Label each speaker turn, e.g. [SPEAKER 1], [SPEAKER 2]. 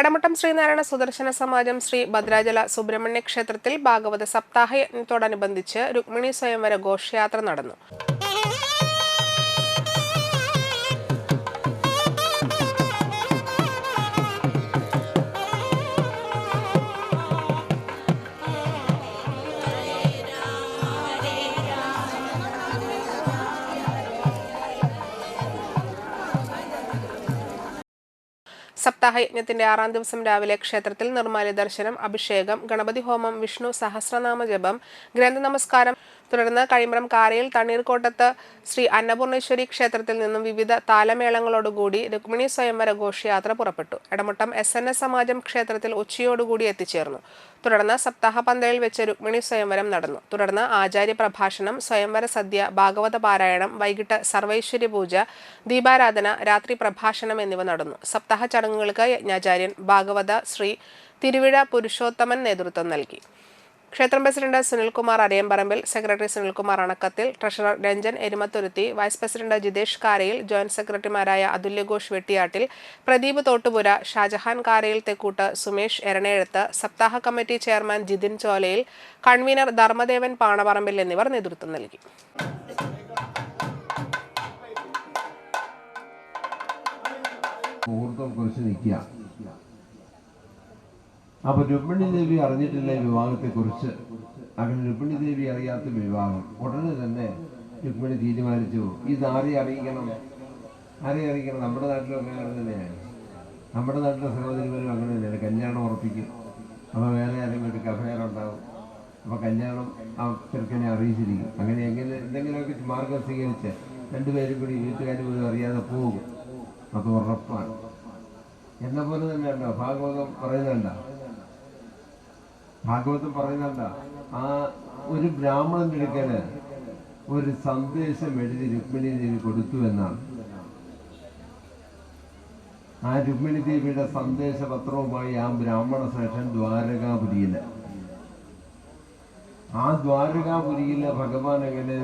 [SPEAKER 1] എടമട്ടം ശ്രീനാരായണ സുദർശന സമാജം ശ്രീ ഭദ്രാചല സുബ്രഹ്മണ്യ ക്ഷേത്രത്തിൽ ഭാഗവത സപ്താഹയജ്ഞത്തോടനുബന്ധിച്ച് രുക്മിണി സ്വയംവര ഘോഷയാത്ര നടന്നു. സപ്താഹയജ്ഞത്തിന്റെ ആറാം ദിവസം രാവിലെ ക്ഷേത്രത്തിൽ നിർമ്മാല്യ ദർശനം അഭിഷേകം ഗണപതി ഹോമം വിഷ്ണു സഹസ്രനാമ ജപം ഗ്രന്ഥ നമസ്കാരം തുടർന്ന് കഴിമ്പ്രം കാരയിൽ തണ്ണീർക്കോട്ടത്ത് ശ്രീ അന്നപൂർണേശ്വരി ക്ഷേത്രത്തിൽ നിന്നും വിവിധ താലമേളങ്ങളോടുകൂടി രുക്മിണി സ്വയംവര ഘോഷയാത്ര പുറപ്പെട്ടു. എടമുട്ടം എസ് എൻ എസ് സമാജം ക്ഷേത്രത്തിൽ ഉച്ചയോടുകൂടി എത്തിച്ചേർന്നു. തുടർന്ന് സപ്താഹ പന്തലിൽ വെച്ച് രുക്മിണി സ്വയംവരം നടന്നു. തുടർന്ന് ആചാര്യ പ്രഭാഷണം സ്വയംവര സദ്യ ഭാഗവത പാരായണം വൈകിട്ട് സർവൈശ്വര്യ പൂജ ദീപാരാധന രാത്രി പ്രഭാഷണം എന്നിവ നടന്നു. സപ്താഹ ചടങ്ങുകൾക്ക് യജ്ഞാചാര്യൻ ഭാഗവത ശ്രീ തിരുവിഴ പുരുഷോത്തമൻ നേതൃത്വം നൽകി. ക്ഷേത്രം president Sunilkumar Arayamparambil secretary Sunilkumar Anakkathil treasurer Ranjan Erumathuruthi vice president Jithesh Karayil joint സെക്രട്ടറിമാരായ അതുല്യഘോഷ് വെട്ടിയാട്ടിൽ പ്രദീപ് തോട്ടുപുര ഷാജഹാൻ കാരയിൽ തെക്കൂട്ട് സുമേഷ് എരണേഴത്ത് സപ്താഹ committee chairman Jithin Cholayil convener Dharmadevan Panaparambil എന്നിവർ നേതൃത്വം നൽകി.
[SPEAKER 2] കുറച്ച് നിൽക്കുക. അപ്പൊ രുക്മിണി ദേവി അറിഞ്ഞിട്ടില്ല വിവാഹത്തെ കുറിച്ച് അങ്ങനെ രുക്മിണി ദേവി അറിയാത്ത വിവാഹം. ഉടനെ തന്നെ രുക്മിണി തീരുമാനിച്ചു ഇത് ആരെ അറിയിക്കണം? ആരെ അറിയിക്കണം? നമ്മുടെ നാട്ടിലൊക്കെ അങ്ങനെ തന്നെയാണ് നമ്മുടെ നാട്ടിലെ സഹോദരിമാരും അങ്ങനെ തന്നെയാണ്. കല്യാണം ഉറപ്പിക്കും. അപ്പോൾ വേറെ ആരെങ്കിലും കഫേർ ഉണ്ടാവും. അപ്പോൾ കല്യാണം ആ ചെറുക്കനെ അറിയിച്ചിരിക്കും. അങ്ങനെ എങ്ങനെ എന്തെങ്കിലുമൊക്കെ മാർഗം സ്വീകരിച്ച് രണ്ടുപേരും കൂടി വീട്ടുകാർ പോലും അറിയാതെ പോകും. അത് ഉറപ്പാണ്. എന്നെ പോലെ തന്നെ ഉണ്ടോ? ഭാഗവതം പറയുന്നുണ്ട? ഭാഗവതം പറയുന്നല്ല ആ ഒരു ബ്രാഹ്മണൻ അടുക്കൽ ഒരു സന്ദേശം എഴുതി രുക്മിണി ദേവി കൊടുത്തു എന്നാണ്. ആ രുക്മിണി ദേവിയുടെ സന്ദേശപത്രവുമായി ആ ബ്രാഹ്മണ ശ്രേഷ്ഠൻ ദ്വാരകാപുരിയിൽ ആ ദ്വാരകാപുരിയിലെ ഭഗവാൻ എങ്ങനെ?